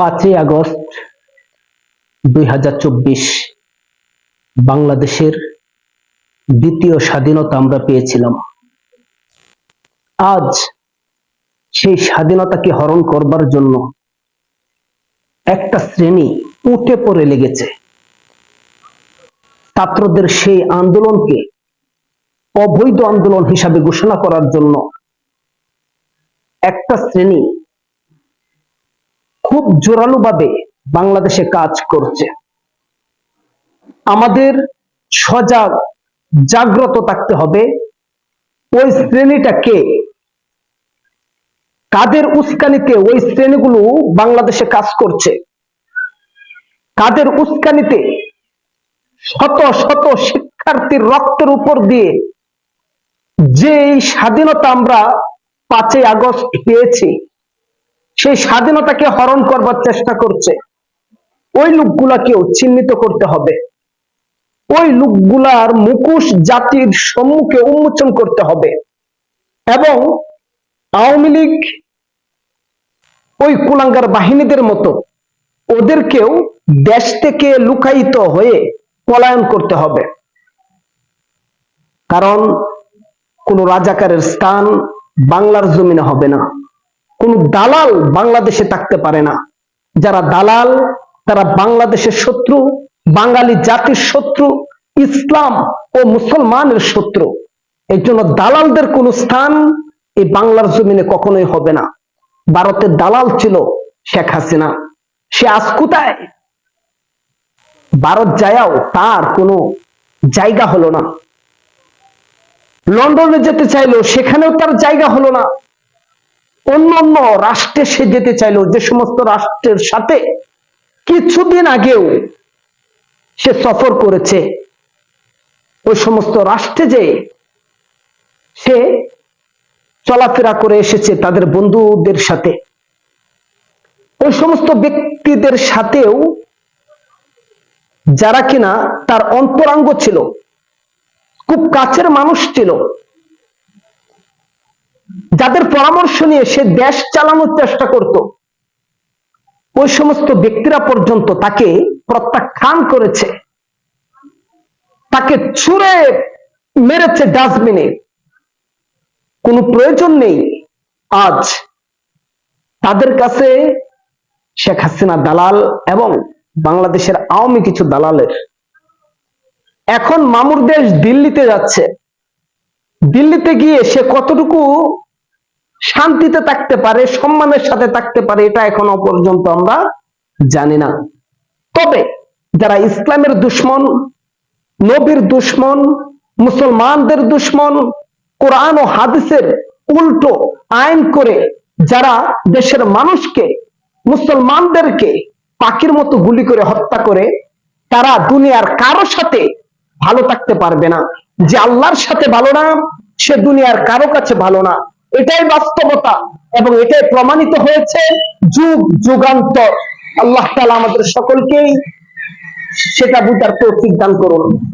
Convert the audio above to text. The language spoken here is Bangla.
পাঁচই আগস্ট দুই হাজার চব্বিশ বাংলাদেশের দ্বিতীয় স্বাধীনতা আমরা পেয়েছিলাম। আজ সেই স্বাধীনতাকে হরণ করবার জন্য একটা শ্রেণি উঠে পড়ে লেগেছে। ছাত্রদের সেই আন্দোলনকে অবৈধ আন্দোলন হিসাবে ঘোষণা করার জন্য একটা শ্রেণি খুব জোরালোভাবে বাংলাদেশে কাজ করছে। আমাদের সজাগ, জাগ্রত থাকতে হবে। ওই শ্রেণীটাকে, কাদের উস্কানিতে ওই শ্রেণীগুলো বাংলাদেশে কাজ করছে? কাদের উস্কানিতে শত শত শিক্ষার্থীর রক্তের উপর দিয়ে যে স্বাধীনতা আমরা পাঁচই আগস্ট পেয়েছি সেই স্বাধীনতাকে হরণ করবার চেষ্টা করছে। ওই লোকগুলাকেও চিহ্নিত করতে হবে। ওই লোকগুলার মুখোশ জাতির সম্মুখে উন্মোচন করতে হবে এবং আওয়ামী লীগ ওই কুলাঙ্গার বাহিনীদের মতো ওদেরকেও দেশ থেকে লুকায়িত হয়ে পলায়ন করতে হবে। কারণ কোন রাজাকারের স্থান বাংলার জমিনে হবে না। কোন দালাল বাংলাদেশে থাকতে পারে না। যারা দালাল, তারা বাংলাদেশের শত্রু, বাঙালি জাতির শত্রু, ইসলাম ও মুসলমানের শত্রু। এই জন্য দালালদের কোন স্থান এই বাংলার জমিনে কখনোই হবে না। ভারতের দালাল ছিল শেখ হাসিনা। সে আজ কোথায়? ভারত যায়াও তার কোনো জায়গা হলো না। লন্ডনে যেতে চাইলো সেখানেও তার জায়গা হলো না। অন্য অন্য রাষ্ট্রে সে যেতে চাইলো, যে সমস্ত রাষ্ট্রের সাথে কিছুদিন আগেও সে সফর করেছে, ওই সমস্ত রাষ্ট্রে যে সে চলাফেরা করে এসেছে তাদের বন্ধুদের সাথে। ওই সমস্ত ব্যক্তিদের সাথেও যারা কিনা তার অন্তরাঙ্গ ছিল, খুব কাছের মানুষ ছিল যাদের পরামর্শ নিয়ে সে দেশ চালানোর চেষ্টা করত, ওই সমস্ত ব্যক্তিরা পর্যন্ত তাকে প্রত্যাখ্যান করেছে। তাকে ছুঁড়ে মেরেছে ডাস্টবিনে। কোনো প্রয়োজন নেই। আজ তাদের কাছে শেখ হাসিনা দালাল এবং বাংলাদেশের আওয়ামী কিছু দালালের। এখন মামুর দেশ দিল্লিতে যাচ্ছে। দিল্লিতে গিয়ে সে কতটুকু শান্তিতে থাকতে পারে, সম্মানের সাথে থাকতে পারে, এটা এখনও পর্যন্ত আমরা জানি না। তবে যারা ইসলামের দুশ্মন, নবীর দুশ্মন, মুসলমানদের দুশ্মন, কোরআন ও হাদিসের উল্টো আইন করে যারা দেশের মানুষকে, মুসলমানদেরকে পাখির মতো গুলি করে হত্যা করে, তারা দুনিয়ার কারও সাথে ভালো থাকতে পারবে না। যে আল্লাহর সাথে ভালো না, সে দুনিয়ার কারও কাছে ভালো না। এটাই বাস্তবতা এবং এটাই প্রমাণিত হয়েছে যুগ, যুগান্তর। আল্লাহ তালা আমাদের সকলকেই সেটা বুঝার তৌফিক দান করুন।